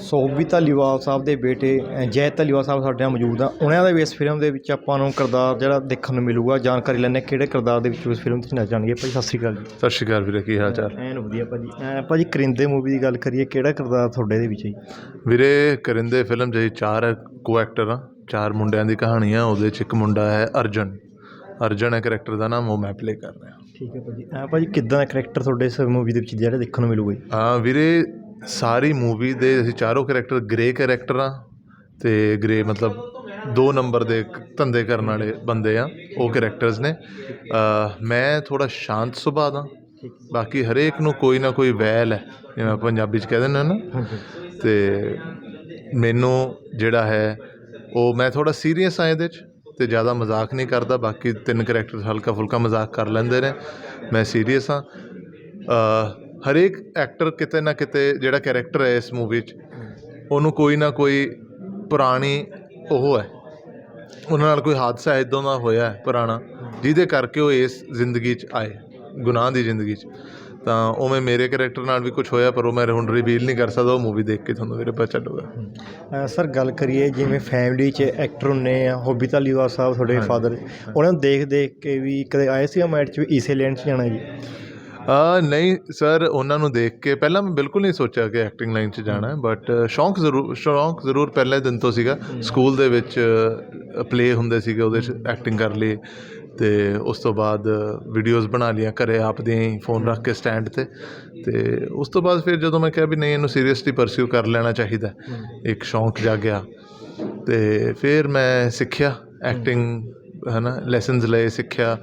ਸੋਭੀ ਧਾਲੀਵਾਲ ਸਾਹਿਬ ਦੇ ਬੇਟੇ ਜੈ ਧਾਲੀਵਾਲ ਸਾਹਿਬ ਸਾਡੇ ਨਾਲ ਮੌਜੂਦ ਆ। ਉਹਨਾਂ ਦਾ ਵੀ ਇਸ ਫਿਲਮ ਦੇ ਵਿੱਚ ਆਪਾਂ ਨੂੰ ਕਿਰਦਾਰ ਜਿਹੜਾ ਦੇਖਣ ਨੂੰ ਮਿਲੂਗਾ ਜਾਣਕਾਰੀ ਲੈਣੇ ਕਿਹੜੇ ਕਿਰਦਾਰ ਦੇ ਵਿੱਚ ਇਸ ਫਿਲਮ 'ਚ ਨਜ਼ਰ ਜਾਣਗੇ ਭਾਈ ਸਤਿ ਸ਼੍ਰੀ ਅਕਾਲ ਜੀ। ਸਤਿ ਸ਼੍ਰੀ ਅਕਾਲ ਵੀਰੇ ਕੀ ਹਾਲ ਚਾਲ? ਐਨ ਵਧੀਆ ਭਾਜੀ। ਐ ਭਾਜੀ ਕਰਿੰਦੇ ਮੂਵੀ ਦੀ ਗੱਲ ਕਰੀਏ ਕਿਹੜਾ ਕਿਰਦਾਰ ਤੁਹਾਡੇ ਦੇ ਵਿੱਚ ਹੈ? ਵੀਰੇ ਕਰਿੰਦੇ ਫਿਲਮ 'ਚ ਚਾਰ ਕੋ ਐਕਟਰ ਆ ਚਾਰ ਮੁੰਡਿਆਂ ਦੀ ਕਹਾਣੀ ਆ ਉਹਦੇ 'ਚ ਇੱਕ ਮੁੰਡਾ ਹੈ ਅਰਜਨ। ਅਰਜਨ ਹੈ ਕਰੈਕਟਰ ਦਾ ਨਾਮ ਉਹ ਮੈਂ ਪਲੇ ਕਰ ਰਿਹਾ। ਠੀਕ ਹੈ ਭਾਜੀ। ਐ ਭਾਜੀ ਕਿੱਦਾਂ ਦਾ ਕਰੈਕਟਰ ਤੁਹਾਡੇ ਇਸ ਮੂਵੀ ਦੇ ਵਿੱਚ ਜਿਹੜਾ ਦੇਖਣ ਨੂੰ ਮਿਲੂਗਾ ਜੀ? ਹਾਂ ਵੀਰੇ ਸਾਰੀ ਮੂਵੀ ਦੇ ਅਸੀਂ ਚਾਰੋਂ ਕਰੈਕਟਰ ਗ੍ਰੇ ਕਰੈਕਟਰ ਆ ਤੇ ਗ੍ਰੇ ਮਤਲਬ ਦੋ ਨੰਬਰ ਦੇ ਧੰਦੇ ਕਰਨ ਵਾਲੇ ਬੰਦੇ ਆ ਉਹ ਕਰੈਕਟਰਸ ਨੇ। ਮੈਂ ਥੋੜਾ ਸ਼ਾਂਤ ਸੁਭਾਅ ਦਾ ਬਾਕੀ ਹਰੇਕ ਨੂੰ ਕੋਈ ਨਾ ਕੋਈ ਵੈਲ ਹੈ ਜਿਵੇਂ ਪੰਜਾਬੀ 'ਚ ਕਹਿ ਦਿੰਦੇ ਹਾਂ ਨਾ। ਤੇ ਮੈਨੂੰ ਜਿਹੜਾ ਹੈ ਉਹ ਮੈਂ ਥੋੜਾ ਸੀਰੀਅਸ ਆ ਇਹਦੇ 'ਚ ਤੇ ਜ਼ਿਆਦਾ ਮਜ਼ਾਕ ਨਹੀਂ ਕਰਦਾ ਬਾਕੀ ਤਿੰਨ ਕਰੈਕਟਰ ਹਲਕਾ ਫੁਲਕਾ ਮਜ਼ਾਕ ਕਰ ਲੈਂਦੇ ਨੇ ਮੈਂ ਸੀਰੀਅਸ ਆ ਹਰੇਕ ਐਕਟਰ ਕਿਤੇ ਨਾ ਕਿਤੇ ਜਿਹੜਾ ਕੈਰੈਕਟਰ ਹੈ ਇਸ ਮੂਵੀ 'ਚ ਉਹਨੂੰ ਕੋਈ ਨਾ ਕੋਈ ਪੁਰਾਣੀ ਉਹ ਹੈ। ਉਹਨਾਂ ਨਾਲ ਕੋਈ ਹਾਦਸਾ ਇਦਾਂ ਦਾ ਹੋਇਆ ਹੈ ਪੁਰਾਣਾ ਜਿਹਦੇ ਕਰਕੇ ਉਹ ਇਸ ਜ਼ਿੰਦਗੀ 'ਚ ਆਏ ਗੁਨਾਹ ਦੀ ਜ਼ਿੰਦਗੀ 'ਚ। ਤਾਂ ਉਵੇਂ ਮੇਰੇ ਕੈਰੈਕਟਰ ਨਾਲ ਵੀ ਕੁਝ ਹੋਇਆ ਪਰ ਉਹ ਮੈਂ ਹੁਣ ਰਿਵੀਲ ਨਹੀਂ ਕਰ ਸਕਦਾ ਉਹ ਮੂਵੀ ਦੇਖ ਕੇ ਤੁਹਾਨੂੰ ਮੇਰੇ ਪਤਾ ਚੱਲੂਗਾ। ਸਰ ਗੱਲ ਕਰੀਏ ਜਿਵੇਂ ਫੈਮਿਲੀ 'ਚ ਐਕਟਰ ਹੁੰਨੇ ਆ ਹੋਬੀ ਧਾਲੀਵਾਲ ਸਾਹਿਬ ਤੁਹਾਡੇ ਫਾਦਰ ਉਹਨਾਂ ਨੂੰ ਦੇਖ ਦੇਖ ਕੇ ਵੀ ਕਦੇ ਆਏ ਸੀ ਮਾਈਂਡ 'ਚ ਵੀ ਇਸੇ ਲੈਣ 'ਚ ਜਾਣਾ ਜੀ? ਨਹੀਂ ਸਰ ਉਹਨਾਂ ਨੂੰ ਦੇਖ ਕੇ ਪਹਿਲਾਂ ਮੈਂ ਬਿਲਕੁਲ ਨਹੀਂ ਸੋਚਿਆ ਕਿ ਐਕਟਿੰਗ ਲਾਈਨ 'ਚ ਜਾਣਾ ਹੈ ਬਟ ਸ਼ੌਂਕ ਜ਼ਰੂਰ ਸ਼ੌਂਕ ਜ਼ਰੂਰ ਪਹਿਲੇ ਦਿਨ ਤੋਂ ਸੀਗਾ। ਸਕੂਲ ਦੇ ਵਿੱਚ ਪਲੇ ਹੁੰਦੇ ਸੀਗੇ ਉਹਦੇ 'ਚ ਐਕਟਿੰਗ ਕਰ ਲਈ ਤੇ ਉਸ ਤੋਂ ਬਾਅਦ ਵੀਡੀਓਜ਼ ਬਣਾ ਲਈਆਂ ਘਰੇ ਆਪ ਦੀਆਂ ਹੀ ਫੋਨ ਰੱਖ ਕੇ ਸਟੈਂਡ ਤੇ। ਤੇ ਉਸ ਤੋਂ ਬਾਅਦ ਫਿਰ ਜਦੋਂ ਮੈਂ ਕਿਹਾ ਵੀ ਨਹੀਂ ਇਹਨੂੰ ਸੀਰੀਅਸਲੀ ਪਰਸਿਊ ਕਰ ਲੈਣਾ ਚਾਹੀਦਾ ਇੱਕ ਸ਼ੌਂਕ ਜਾਗਿਆ ਤੇ ਫਿਰ ਮੈਂ ਸਿੱਖਿਆ ਐਕਟਿੰਗ ਹੈ ਨਾ ਲੈਸਨਸ ਲਏ ਸਿੱਖਿਆ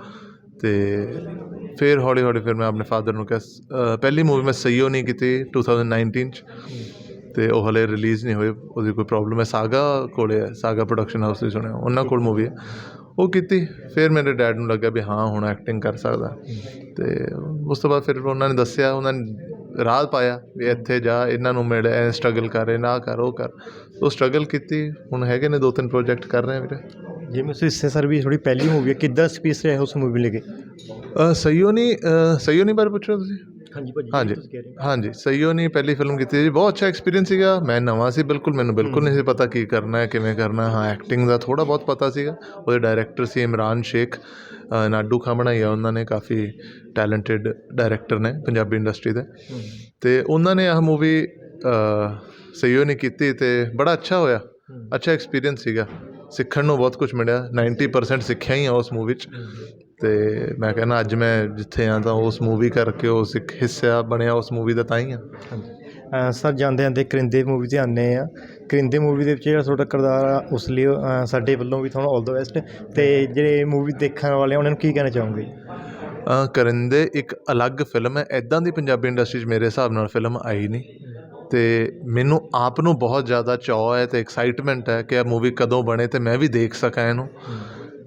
ਤੇ ਫਿਰ ਹੌਲੀ ਹੌਲੀ ਫਿਰ ਮੈਂ ਆਪਣੇ ਫਾਦਰ ਨੂੰ ਕਿਹਾ ਪਹਿਲੀ ਮੂਵੀ ਮੈਂ ਸਈਓ ਨਹੀਂ ਕੀਤੀ 2019 ਚ, ਤੇ ਉਹ ਹਲੇ ਰਿਲੀਜ਼ ਨਹੀਂ ਹੋਈ, ਉਹਦੀ ਕੋਈ ਪ੍ਰੋਬਲਮ ਹੈ। ਸਾਗਾ ਕੋਲੇ ਹੈ ਸਾਗਾ ਪ੍ਰੋਡਕਸ਼ਨ ਹਾਊਸ ਦੀ ਸੁਣਿਆ, ਉਹਨਾਂ ਕੋਲ ਮੂਵੀ ਹੈ। ਉਹ ਕੀਤੀ, ਫਿਰ ਮੇਰੇ ਡੈਡ ਨੂੰ ਲੱਗਿਆ ਵੀ ਹਾਂ, ਹੁਣ ਐਕਟਿੰਗ ਕਰ ਸਕਦਾ। ਤੇ ਉਸ ਤੋਂ ਬਾਅਦ ਫਿਰ ਉਹਨਾਂ ਨੇ ਦੱਸਿਆ, ਉਹਨਾਂ ਨੇ ਰਾਹ ਪਾਇਆ ਵੀ ਇੱਥੇ ਜਾ, ਇਹਨਾਂ ਨੂੰ ਮਿਲ ਐ ਸਟਰਗਲ ਕਰ ਰਹੇ ਨਾ ਕਰ, ਉਹ ਕਰ। ਉਹ ਸਟਰਗਲ ਕੀਤੀ, ਹੁਣ ਹੈਗੇ ਨੇ ਦੋ ਤਿੰਨ ਪ੍ਰੋਜੈਕਟ ਕਰ ਰਹੇ ਆ ਵੀਰੇ। ਜਿਵੇਂ ਤੁਸੀਂ ਇਸੇ ਸਰ ਵੀ ਥੋੜੀ ਪਹਿਲੀ ਮੂਵੀ ਹੈ ਕਿੱਦਾਂ ਸਪੀਸ ਰਿਹਾ ਉਸ ਮੂਵੀ ਲੈ ਕੇ? ਅ, ਸਈਓ ਨਹੀਂ ਅ, ਸਈਓ ਨਹੀਂ ਬਾਰੇ ਪੁੱਛੋ ਤੁਸੀਂ? ਹਾਂਜੀ ਭਾਜੀ ਹਾਂਜੀ ਹਾਂਜੀ ਸਈਓ ਨਹੀਂ ਪਹਿਲੀ ਫਿਲਮ ਕੀਤੀ ਜੀ ਬਹੁਤ ਅੱਛਾ ਐਕਸਪੀਰੀਅੰਸ ਸੀਗਾ। ਮੈਂ ਨਵਾਂ ਸੀ ਬਿਲਕੁਲ ਮੈਨੂੰ ਬਿਲਕੁਲ ਨਹੀਂ ਸੀ ਪਤਾ ਕੀ ਕਰਨਾ ਹੈ ਕਿਵੇਂ ਕਰਨਾ ਹੈ। ਹਾਂ ਐਕਟਿੰਗ ਦਾ ਥੋੜਾ ਬਹੁਤ ਪਤਾ ਸੀਗਾ। ਉਹਦੇ ਡਾਇਰੈਕਟਰ ਸੀ ਇਮਰਾਨ ਸ਼ੇਖ ਅ, ਨਾਡੂ ਖਾਂ ਬਣਾਈ ਆ ਉਹਨਾਂ ਨੇ ਕਾਫੀ ਟੈਲੈਂਟਡ ਡਾਇਰੈਕਟਰ ਨੇ ਪੰਜਾਬੀ ਇੰਡਸਟਰੀ ਦੇ। ਤੇ ਉਹਨਾਂ ਨੇ ਆਹ ਮੂਵੀ ਸਈਓ ਨਹੀਂ ਕੀਤੀ ਤੇ ਬੜਾ ਅੱਛਾ ਹੋਇਆ। ਅੱਛਾ ਐਕਸਪੀਰੀਅੰਸ ਸੀਗਾ। ਸਿੱਖਣ ਨੂੰ ਬਹੁਤ ਕੁਝ ਮਿਲਿਆ। 90% ਸਿੱਖਿਆ ਹੀ ਆ ਉਸ ਮੂਵੀ 'ਚ। ਤੇ ਮੈਂ ਕਹਿੰਦਾ ਅੱਜ ਮੈਂ ਜਿੱਥੇ ਆ ਤਾਂ ਉਸ ਮੂਵੀ ਕਰਕੇ ਉਸ ਇੱਕ ਹਿੱਸਾ ਬਣਿਆ ਉਸ ਮੂਵੀ ਦਾ ਤਾਂ ਹੀ ਆ। ਸਰ ਜਾਂਦੇ ਜਾਂਦੇ ਕਰਿੰਦੇ ਮੂਵੀ ਤੇ ਆਨੇ ਆ। ਕਰਿੰਦੇ ਮੂਵੀ ਦੇ ਵਿੱਚ ਜਿਹੜਾ ਤੁਹਾਡਾ ਕਿਰਦਾਰ ਆ ਉਸ ਲਈ ਸਾਡੇ ਵੱਲੋਂ ਵੀ ਤੁਹਾਨੂੰ ਆਲ ਦਾ ਬੈਸਟ ਤੇ ਜਿਹੜੇ ਮੂਵੀ ਦੇਖਣ ਵਾਲੇ ਉਹਨਾਂ ਨੂੰ ਕੀ ਕਹਿਣਾ ਚਾਹੋਗੇ? ਕਰਿੰਦੇ ਇੱਕ ਅਲੱਗ ਫਿਲਮ ਹੈ। ਐਦਾਂ ਦੀ ਪੰਜਾਬੀ ਇੰਡਸਟਰੀ 'ਚ ਮੇਰੇ ਹਿਸਾਬ ਨਾਲ ਫਿਲਮ ਆਈ ਨਹੀਂ। ਅਤੇ ਮੈਨੂੰ ਆਪ ਨੂੰ ਬਹੁਤ ਜ਼ਿਆਦਾ ਚਾਅ ਹੈ ਅਤੇ ਐਕਸਾਈਟਮੈਂਟ ਹੈ ਕਿ ਇਹ ਮੂਵੀ ਕਦੋਂ ਬਣੇ ਅਤੇ ਮੈਂ ਵੀ ਦੇਖ ਸਕਾਂ ਇਹਨੂੰ।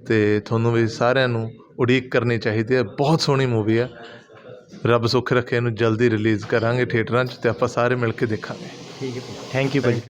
ਅਤੇ ਤੁਹਾਨੂੰ ਵੀ ਸਾਰਿਆਂ ਨੂੰ ਉਡੀਕ ਕਰਨੀ ਚਾਹੀਦੀ ਹੈ। ਬਹੁਤ ਸੋਹਣੀ ਮੂਵੀ ਹੈ। ਰੱਬ ਸੁੱਖ ਰੱਖੇ ਇਹਨੂੰ ਜਲਦੀ ਰਿਲੀਜ਼ ਕਰਾਂਗੇ ਥੀਏਟਰਾਂ 'ਚ ਅਤੇ ਆਪਾਂ ਸਾਰੇ ਮਿਲ ਕੇ ਦੇਖਾਂਗੇ। ਠੀਕ ਹੈ ਥੈਂਕ ਯੂ ਭਾਅ ਜੀ